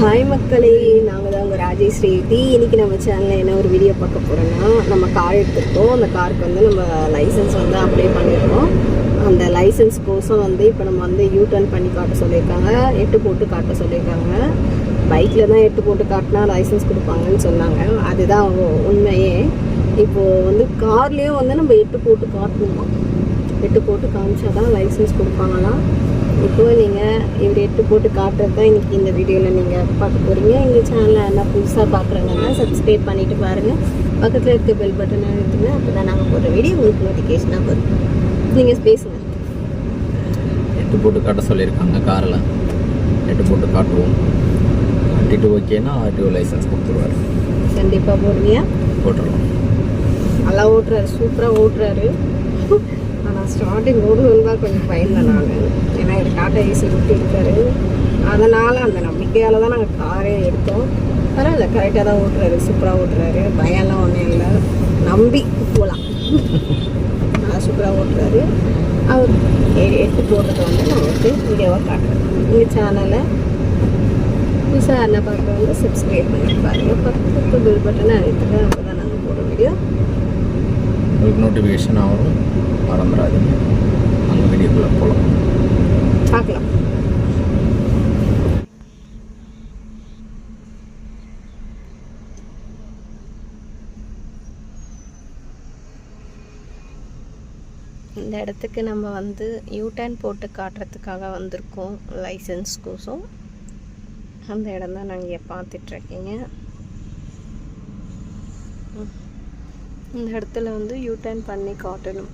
Hi மக்களே நாங்கள் தான் உங்கள் ராஜேஷ் ரெட்டி. இன்றைக்கி நம்ம சேனலில் என்ன ஒரு வீடியோ பார்க்க போகிறோன்னா நம்ம கார் எடுத்துருக்கோம். அந்த காருக்கு வந்து நம்ம லைசன்ஸ் வந்து அப்ளை பண்ணியிருக்கோம் அந்த லைசன்ஸ் கோசம் வந்து இப்போ நம்ம வந்து யூ டர்ன் பண்ணி காட்ட சொல்லியிருக்காங்க. எட்டு போட்டு காட்ட சொல்லியிருக்காங்க. பைக்கில் தான் எட்டு போட்டு காட்டினா லைசன்ஸ் கொடுப்பாங்கன்னு சொன்னாங்க. அதுதான் உண்மையே. இப்போது வந்து கார்லேயும் வந்து நம்ம எட்டு போட்டு காட்டணுமா? எட்டு போட்டு காமிச்சா தான் லைசன்ஸ் கொடுப்பாங்களாம். இப்போ நீங்கள் இவர் எட்டு போட்டு காட்டுறது தான் இன்னைக்கு இந்த வீடியோவில் நீங்கள் பார்க்க போகிறீங்க எங்கள் சேனலை என்ன புதுசாக பார்க்குறாங்கன்னா சப்ஸ்கிரைப் பண்ணிட்டு பாருங்கள் பக்கத்தில் இருக்க பெல் பட்டன் அழுத்துங்க அப்போ தான் நாங்கள் போடுற வீடியோ உங்களுக்கு நோட்டிஃபிகேஷனாக வரும். நீங்கள் பேசுங்க. எட்டு போட்டு காட்ட சொல்லியிருக்காங்க காரில். எட்டு போட்டு காட்டுவோம். காட்டிட்டு ஓகேன்னா ஆர்டிஓ லைசன்ஸ் கொடுத்துருவாரு. கண்டிப்பாக போடுவியா போட்டுடலாம் நல்லா ஓட்டுறாரு சூப்பராக ஓட்டுறாரு. ஸ்டார்டிங் ஓடுவது தான் கொஞ்சம் பயந்தேன் நான் ஏன்னா இது டாட்டா ஏசி விட்டு இருக்காரு அதனால் அந்த நம்பிக்கையால் தான் நாங்கள் காரே எடுத்தோம். பரவாயில்ல கரெக்டாக தான் ஓட்டுறாரு சூப்பராக ஓட்டுறாரு. பயம்லாம் ஒன்றும் இல்லை. நம்பி போகலாம் நல்லா சூப்பராக ஓட்டுறாரு. அவர் எடுத்து போடுறத வந்து நான் வந்து வீடியோவாக காட்டுறேன். எங்கள் சேனலை புதுசாக என்ன பார்க்குறவங்க சப்ஸ்கிரைப் பண்ணி பாருங்கள் பக்கத்து பில் பட்டனை அழுத்துங்க அப்போ தான் நாங்கள் போடுற வீடியோ நோட்டிஃபிகேஷன் ஆகும். மறந்துடாதீங்க. அந்த வீடியோக்குள்ளே போகலாம். பார்க்கலாம். இந்த இடத்துக்கு நம்ம வந்து யூடர்ன் போட்டு காட்டுறதுக்காக வந்திருக்கோம். லைசன்ஸ் கோசம். அந்த இடம் தான் நாங்கள் இங்கே பார்த்துட்ருக்கீங்க. இந்த இடத்துல வந்து யூடர்ன் பண்ணி காட்டணும்.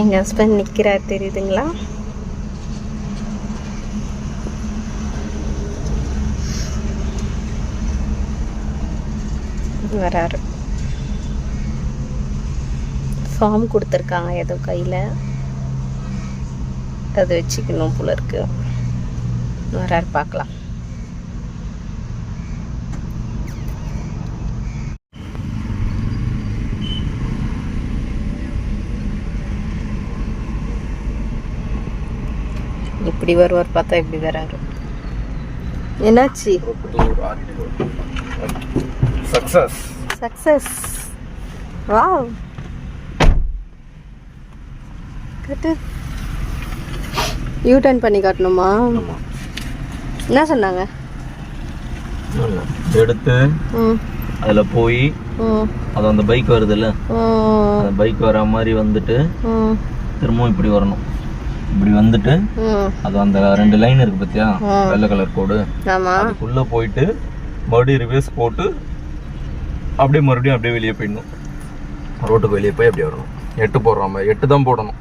எங்க ஹஸ்பண்ட் நிக்கிறார் தெரியுதுங்களா? வராரு. ஃபார்ம் கொடுத்துருக்காங்க ஏதோ கையில். அது வச்சுக்கணும் போல இருக்கு. வராரு பார்க்கலாம். இப்படி வருவார் பார்த்தா இப்படி வராரு. என்னாச்சு? Success success wow cut U turn பண்ணி காட்டணுமா? என்ன சொன்னாங்க? எடுத்து அதில் போய் அது அந்த பைக் வருதுல்ல? அந்த பைக் வர மாதிரி வந்துட்டு திரும்பவும் இப்படி வரணும். இப்படி வந்துட்டு அது அந்த ரெண்டு லைன் இருக்கு பார்த்தியா ஆ. வெள்ளை கலர் கோடு. அதுக்குள்ளே போயிட்டு மறுபடியும் ரிவர்ஸ் போட்டு அப்படியே மறுபடியும் அப்படியே வெளியே போயிடணும். ரோட்டுக்கு வெளியே போய் அப்படியே வரணும். எட்டு போடுற மாதிரி எட்டு தான் போடணும்.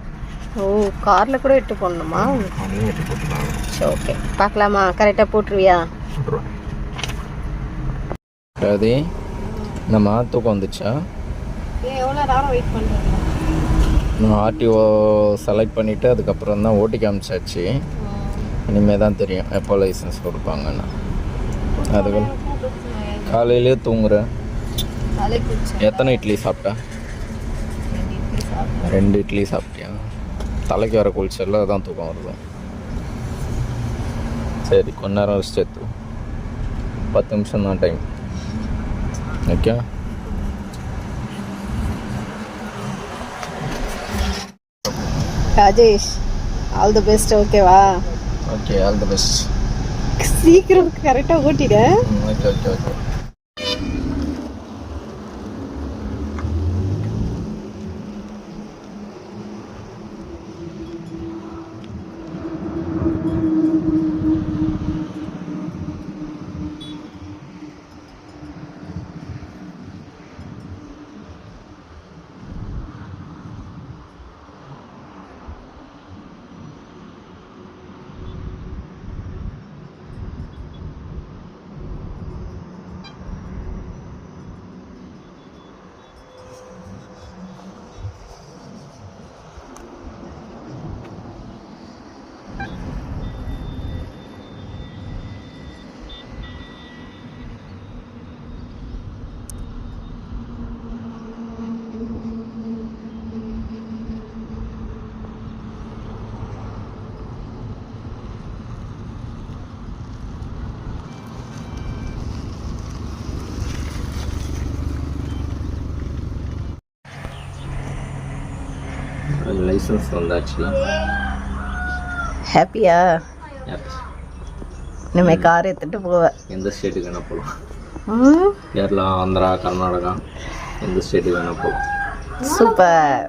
ஓ காரில் கூட எட்டு போடணுமா? அதையும் எட்டு போட்டுருக்காங்க சரி ஓகே பார்க்கலாமா? கரெக்டாக போட்டுருவியா? போட்டுருவேன். அது நம்ம தூக்கம் வந்துச்சா? ஏன் எவ்வளோ நேரம் வெயிட் பண்ணுறீங்க நான் ஆர்டிஓ செலக்ட் பண்ணிவிட்டு அதுக்கப்புறம் தான் ஓட்டி காமிச்சாச்சு. இனிமேல் தான் தெரியும் எப்போ லைசன்ஸ் கொடுப்பாங்கன்னு. அதுக்கு காலையிலேயே தூங்குறேன் எத்தனை இட்லி சாப்பிட்டா? ரெண்டு இட்லி சாப்பிட்டியா? தலைக்கு வர குளிச்சல அதான் தூக்கம் வருது. சரி கொஞ்ச நேரம் ரெஸ்ட் எடுத்து பத்து நிமிஷம் தான் time okay Rajesh all the best ஓகேவா ஓகே ஆல் தி பெஸ்ட் சீக்கிரம் கரெக்டாக ஓட்டிடு. ஓகே ஓகே ஓகே லைசன்ஸ் வந்தாச்சு ஹாப்பியா. இனிமேல் கார் எடுத்துகிட்டு போவேன் எந்த ஸ்டேட்டுக்கு வேணால் போகலாம் கேரளா ஆந்திரா கர்நாடகா எந்த ஸ்டேட்டுக்கு வேணால் போகலாம் சூப்பர்